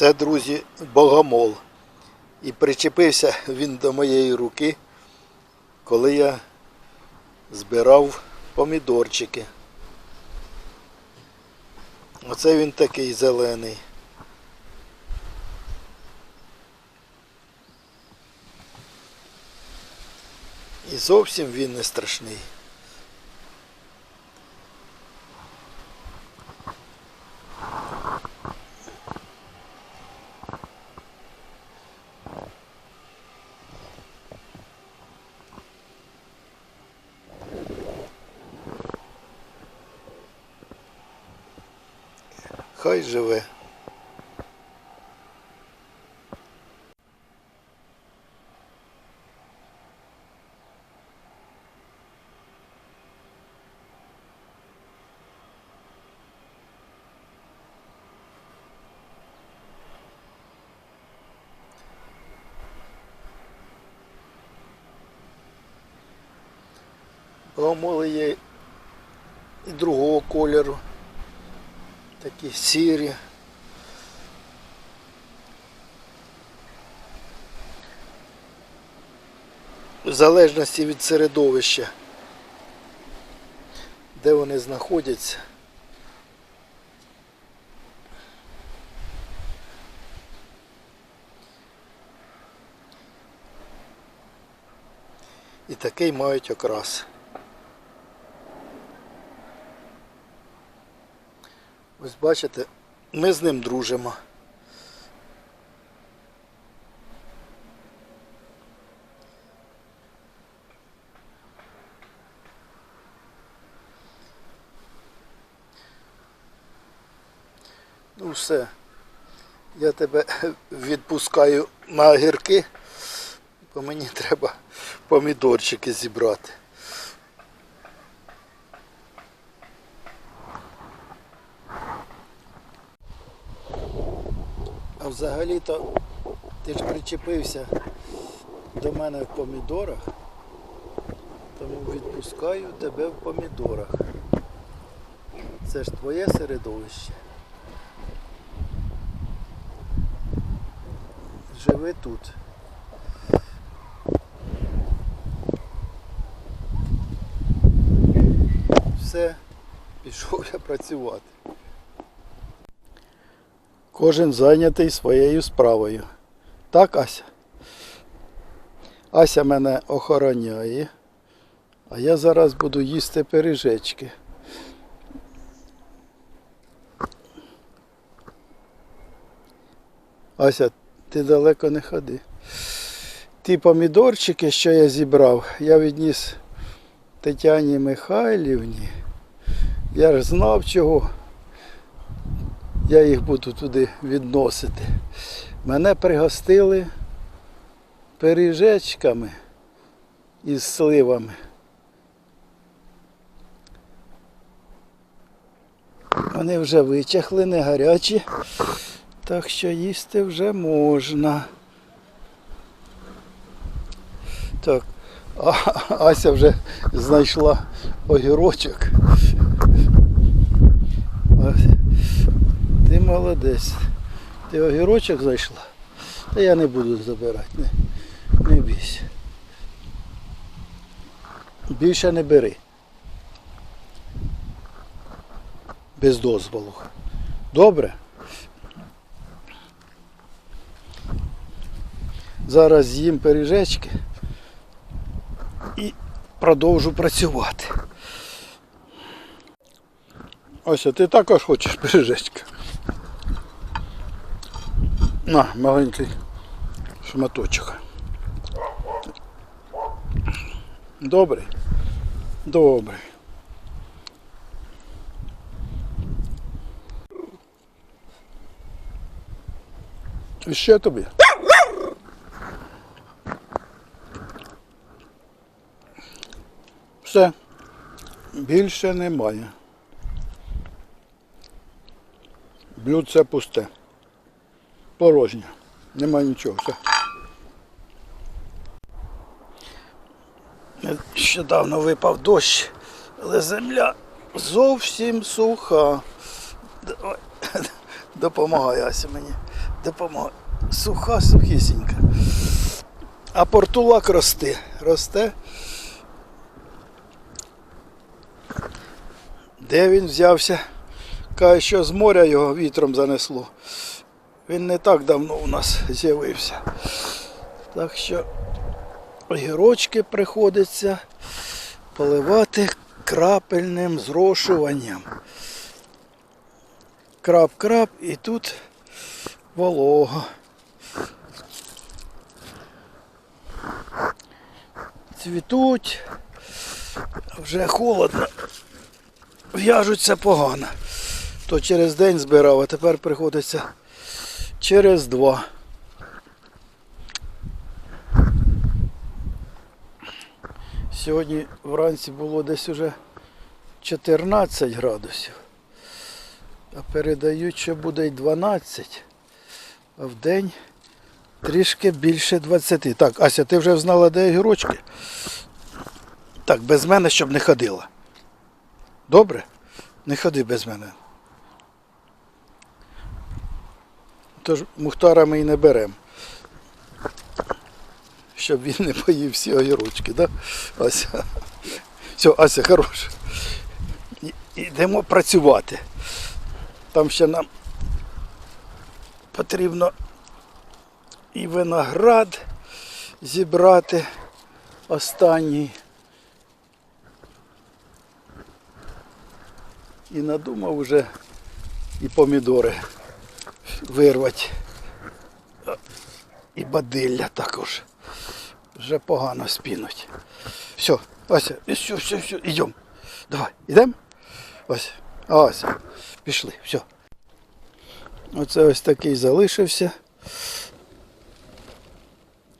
Це, друзі, богомол. І причепився він до моєї руки, коли я збирав помідорчики. Оце він такий зелений. І зовсім він не страшний. Хай живе. Богомоли є і другого кольору. Такі сірі. В залежності від середовища, де вони знаходяться. І такий мають окрас. Ось бачите, ми з ним дружимо. Ну все. Я тебе відпускаю на огірки, бо мені треба помідорчики зібрати. А взагалі-то ти ж причепився до мене в помідорах, тому відпускаю тебе в помідорах. Це ж твоє середовище. Живи тут. Все, пішов я працювати. Кожен зайнятий своєю справою. Так, Ася? Ася мене охороняє, а я зараз буду їсти пиріжечки. Ася, ти далеко не ходи. Ті помідорчики, що я зібрав, я відніс Тетяні Михайлівні. Я ж знав чого я їх буду туди відносити. Мене пригостили пиріжечками із сливами. Вони вже вичахли, не гарячі, так що їсти вже можна. Так, а, Ася вже знайшла огірочок. Ось. Ти молодець. Ти огірочок зайшла? Та я не буду забирати, не, не бійся. Більше не бери. Без дозволу. Добре? Зараз з'їм пиріжечки і продовжу працювати. Ось, а ти також хочеш пиріжечки? На, маленький шматочок. Добрий? Добрий. І ще тобі. Все. Більше немає. Блюдце пусте. Порожнє. Нема нічого. Все. Нещодавно випав дощ, але земля зовсім суха. Давай, Допомагай, Ася мені. Допомагай. Суха, сухісінька. А портулак росте. Росте. Де він взявся? Каже, що з моря його вітром занесло. Він не так давно у нас з'явився. Так що огірочки приходиться поливати крапельним зрошуванням. Крап-крап і тут волога. Цвітуть, вже холодно, в'яжуться погано. То через день збирав, а тепер приходиться через два. Сьогодні вранці було десь уже 14 градусів. А передають, що буде й 12. А в день трішки більше 20. Так, Ася, ти вже знала, де огірочки? Так, без мене, щоб не ходила. Добре? Не ходи без мене. Тож Мухтара ми і не беремо. Щоб він не поїв всі огірочки, да? Ася. Все, Ася, хорош. Йдемо працювати. Там ще нам потрібно і виноград зібрати останній. І надумав вже і помідори вирвати. І бадилля також. Вже погано спінуть. Все, Ася, все, все, все, йдемо. Давай, йдемо? Ось, ось, пішли, все. Оце ось такий залишився.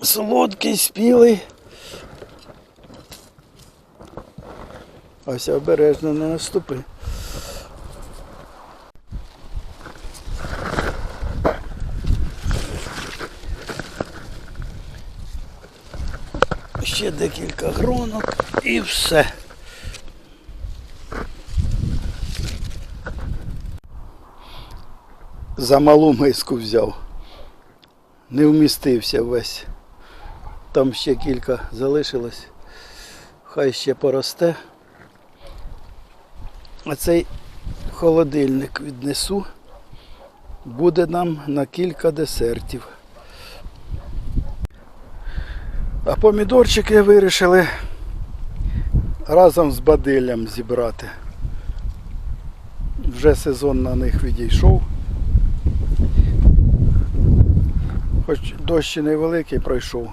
Солодкий, спілий. Ось обережно не наступи. Ще декілька гронок і все. За малу миску взяв. Не вмістився весь. Там ще кілька залишилось. Хай ще поросте. А цей холодильник віднесу. Буде нам на кілька десертів. А помідорчики вирішили разом з бадиллям зібрати. Вже сезон на них відійшов. Хоч дощ і невеликий пройшов,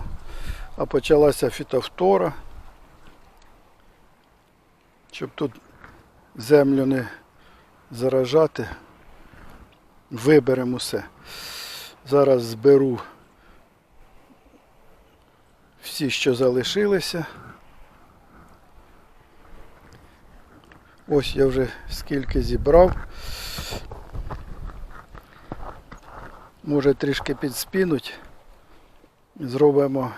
а почалася фітофтора, щоб тут землю не заражати, виберемо усе. Зараз зберу всі, що залишилися. Ось я вже скільки зібрав. Може трішки підспінуть. Зробимо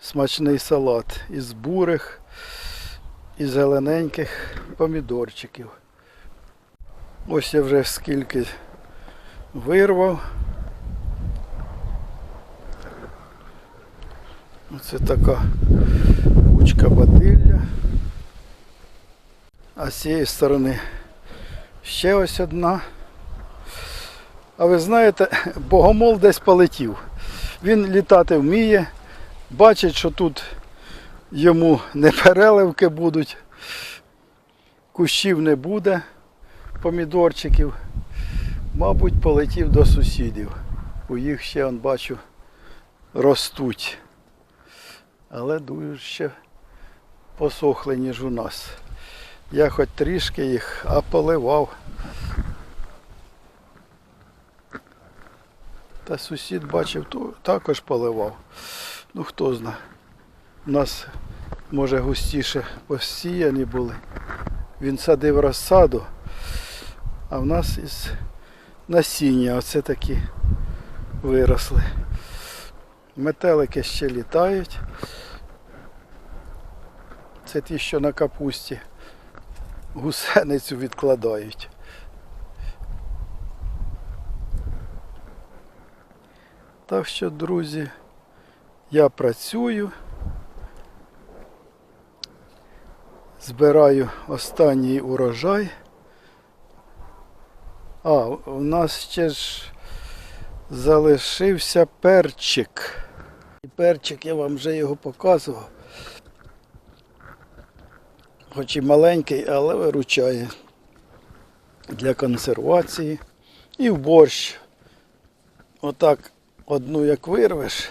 смачний салат із бурих і зелененьких помідорчиків. Ось я вже скільки вирвав. Оце така кучка бадилля. А з цієї сторони ще ось одна. А ви знаєте, богомол десь полетів. Він літати вміє, бачить, що тут йому не переливки будуть, кущів не буде, помідорчиків. Мабуть, полетів до сусідів. У їх ще, он, бачу, ростуть. Але дуже ще посохли, ніж у нас. Я хоч трішки їх, а поливав. Та сусід бачив, то також поливав. Ну хто зна. У нас, може, густіше посіяні були. Він садив розсаду, а в нас із насіння оце такі виросли. Метелики ще літають. Це ті, що на капусті гусеницю відкладають. Так що, друзі, я працюю. Збираю останній урожай. А, у нас ще ж залишився перчик. І перчик я вам вже його показував. Хоч і маленький, але виручає для консервації. І в борщ. Отак одну як вирвеш,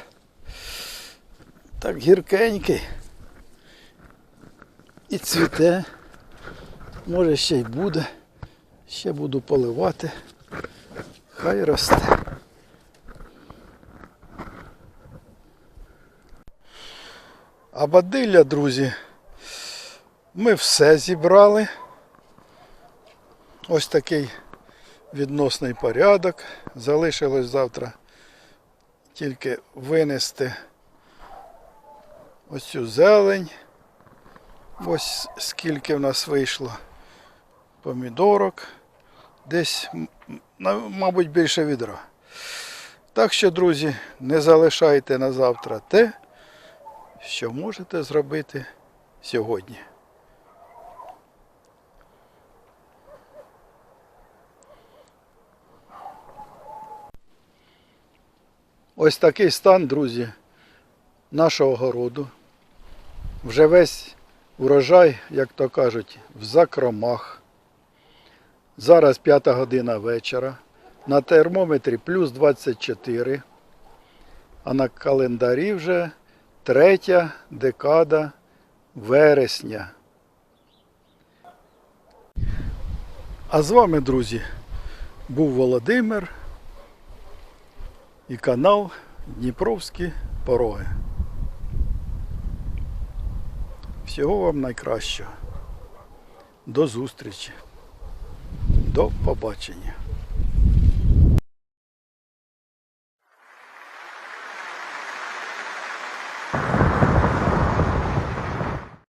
так гіркенький. І цвіте. Може ще й буде. Ще буду поливати. Хай росте. А бадилля, друзі, ми все зібрали. Ось такий відносний порядок. Залишилось завтра тільки винести ось цю зелень. Ось скільки в нас вийшло помідорок. Десь, мабуть, більше відра. Так що, друзі, не залишайте на завтра те, що можете зробити сьогодні. Ось такий стан, друзі, нашого городу. Вже весь урожай, як то кажуть, в закромах. Зараз п'ята година вечора. На термометрі плюс 24, а на календарі вже третя декада вересня. А з вами, друзі, був Володимир і канал Дніпровські пороги. Всього вам найкращого. До зустрічі. До побачення.